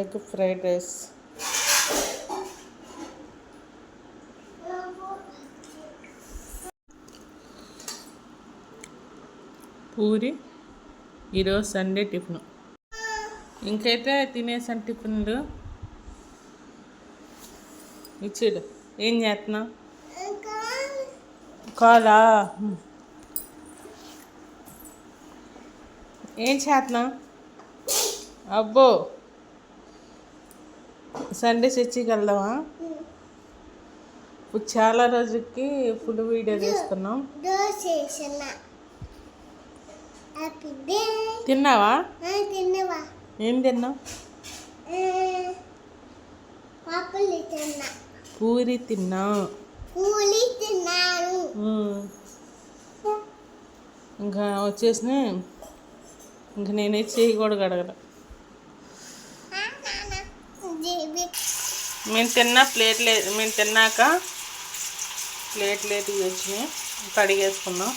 Egg fried rice. Puri ఈరోజు Sunday tiffin. ఇంకైతే తినేసాను టిఫిన్లు ఇచ్చాడు ఏం చేస్తున్నావు? కాలా? ఏం చేస్తున్నావు? అబ్బో! సండే చర్చికి వెళ్దామా? ఇప్పుడు చాలా రోజుకి ఫుడ్ వీడియో చేస్తున్నాం. తిన్నావా? ఏం తిన్నావు? తిన్నా పూరి తిన్నా. తిన్నాను ఇంకా వచ్చేసిన ఇంకా నేనే చేయకూడదు కూడా మేము తిన్న ప్లేట్ లేదు మేము తిన్నాక ప్లేట్ లేదు వచ్చినాయి కడిగేసుకున్నాం.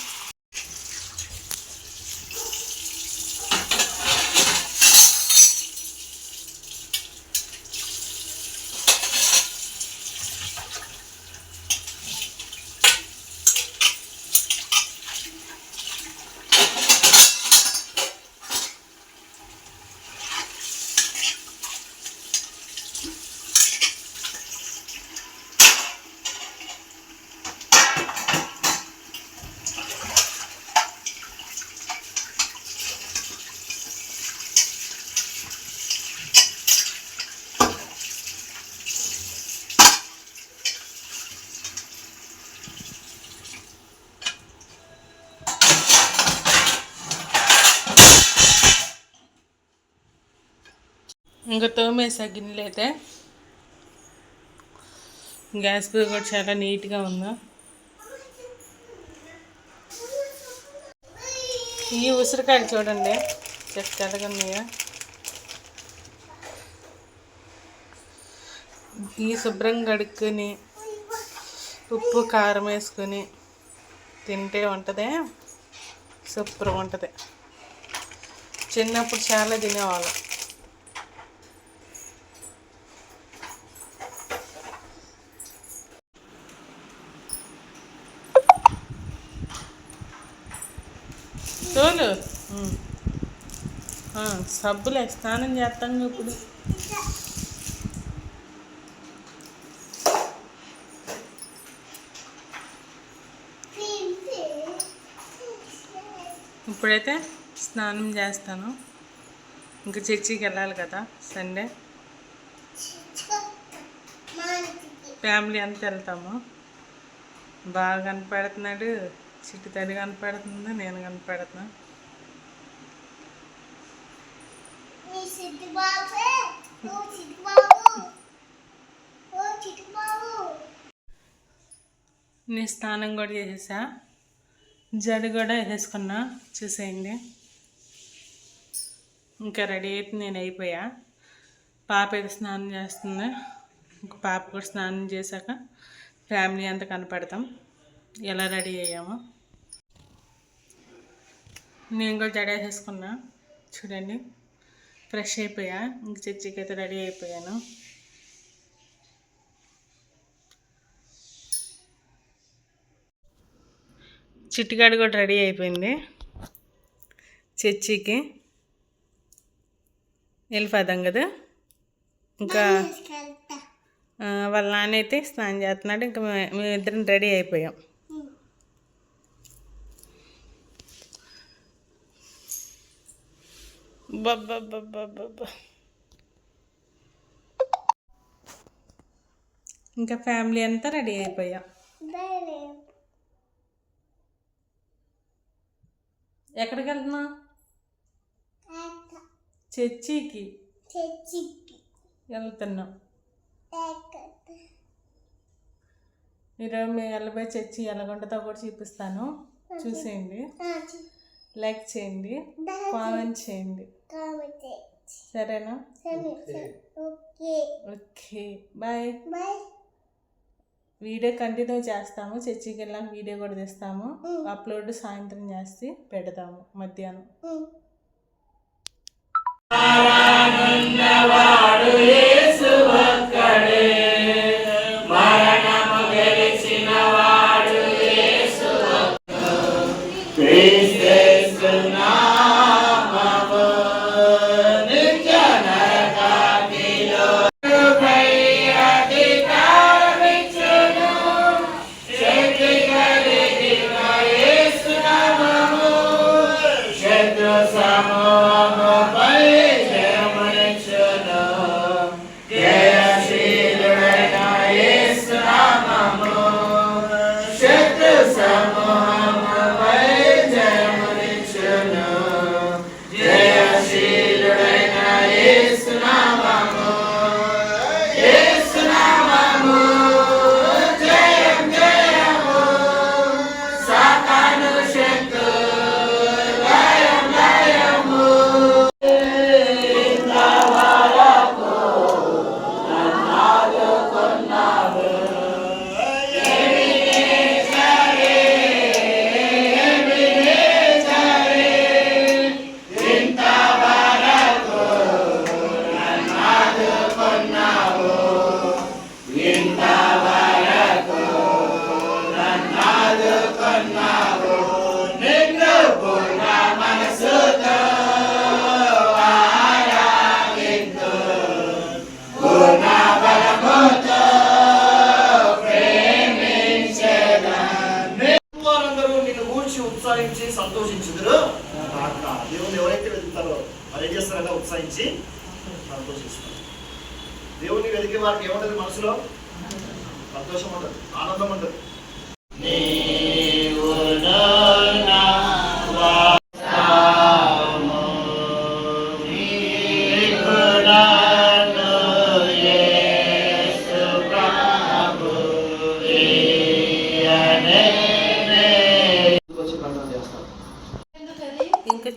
ఇంకా తోమేసా గిన్నెలు అయితే. గ్యాస్ పొయ్యి కూడా చాలా నీట్గా ఉందా? ఈ ఉసిరికాయలు చూడండి. చెట్టు ఎలాగున్నాయా ఈ శుభ్రం కడుక్కొని ఉప్పు కారం వేసుకొని తింటే ఉంటుంది సూపర్ ఉంటుంది. చిన్నప్పుడు చాలా తినేవాళ్ళం. సబ్బులే స్నానం చేస్తాం ఇప్పుడు. ఇప్పుడైతే స్నానం చేస్తాను. ఇంకా చర్చికి వెళ్ళాలి కదా సండే. ఫ్యామిలీ అంతా వెళ్తాము. బాగా కనపడుతున్నాడు చిట్టి తడి కనపడుతుంది నేను కనపడుతున్నాను నేను స్నానం కూడా చేసేసా? జడ కూడా వేసేసుకున్నా? చూసేయండి. ఇంకా రెడీ అయితే నేను అయిపోయా. పాప అయితే స్నానం చేస్తుంది. ఇంకా పాప కూడా స్నానం చేశాక ఫ్యామిలీ అంతా కనపడతాం. ఎలా రెడీ అయ్యామో. నేను కూడా జడ వేసేసుకున్నా చూడండి. ఫ్రెష్ అయిపోయా? ఇంక చర్చికి అయితే రెడీ అయిపోయాను. చిట్టిగాడు కూడా రెడీ అయిపోయింది. చర్చికి వెళ్ళిపోదాం కదా. ఇంకా వాళ్ళ నాన్న అయితే స్నానం చేస్తున్నాడు. ఇంకా మే- మేమిద్దరం రెడీ అయిపోయాం. ఇంకా ఫ్యామిలీ అంతా రెడీ అయిపోయాం? ఎక్కడికి వెళ్తున్నా? చర్చికి. చర్చికి. వెళ్తున్నాం. ఎక్కడ ఈరోజు మేము వెళ్ళబోయే చర్చి ఎలాగుంటుందో కూడా చూపిస్తాను. చూసేయండి. లైక్ చేయండి కామెంట్ చేయండి. సరేనా? సరే సరే. Okay. Okay bye. Bye. Video continue చేస్తాము చర్చికి వెళ్ళాక వీడియో కూడా తీస్తాము. అప్లోడ్ సాయంత్రం చేసి పెడతాము మధ్యాహ్నం. ఉత్సాహించి సంతోషించుదురు కాక దేవుని ఎవరైతే వెతుకుతారో వారు ఏం చేస్తారంటే ఉత్సాహించి సంతోషిస్తారు. దేవుని వెతికే వారికి ఏముంటది మనసులో? సంతోషం ఉంటుంది ఆనందం ఉంటుంది.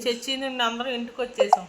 చర్చి నుండి అందరూ ఇంటికి వచ్చేసాం